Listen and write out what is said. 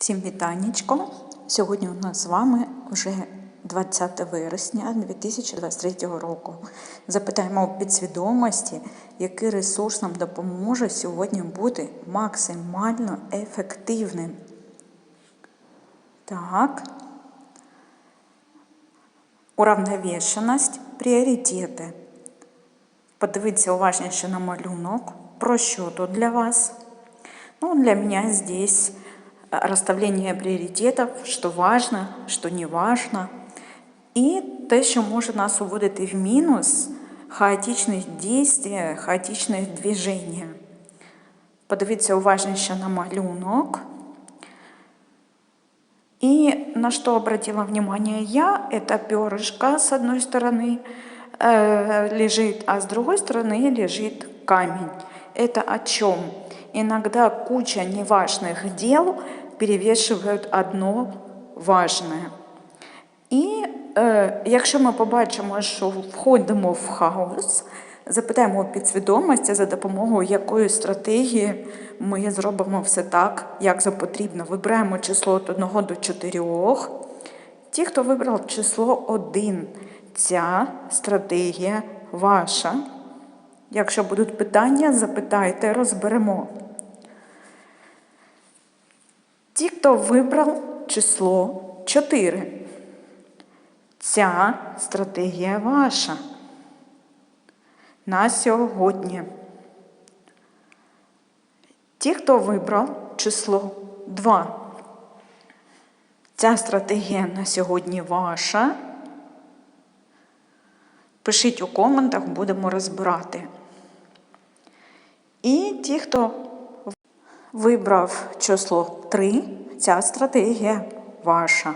Всім вітанечко. Сьогодні у нас з вами вже 20 вересня 2023 року. Запитаємо у підсвідомості, який ресурс нам допоможе сьогодні бути максимально ефективним. Так. Уравновешеність, пріоритети. Подивіться уважніше на малюнок. Про що тут для вас? Ну, для меня здесь э, расставление приоритетов, що важно, що не важно. І те, що може нас уводити в мінус, хаотичних дій, хаотичних движення. Подивіться уважніше на малюнок. И на что обратила внимание я, это перышко с одной стороны э, лежит, а с другой стороны лежит камень. Это о чем? Иногда куча неважных дел перевешивают одно важне. І е, якщо ми побачимо, що входимо в хаос, запитаємо підсвідомості, за допомогою якої стратегії ми зробимо все так, як за потрібно. Вибираємо число від 1 до 4. Ті, хто вибрав число 1, ця стратегія ваша. Якщо будуть питання, запитайте, розберемо. Ті, хто вибрав число 4. Ця стратегія ваша на сьогодні. Ті, хто вибрав число 2. Ця стратегія на сьогодні ваша. Пишіть у коментах, будемо розбирати. І ті, хто вибрав число 3, ця стратегія ваша.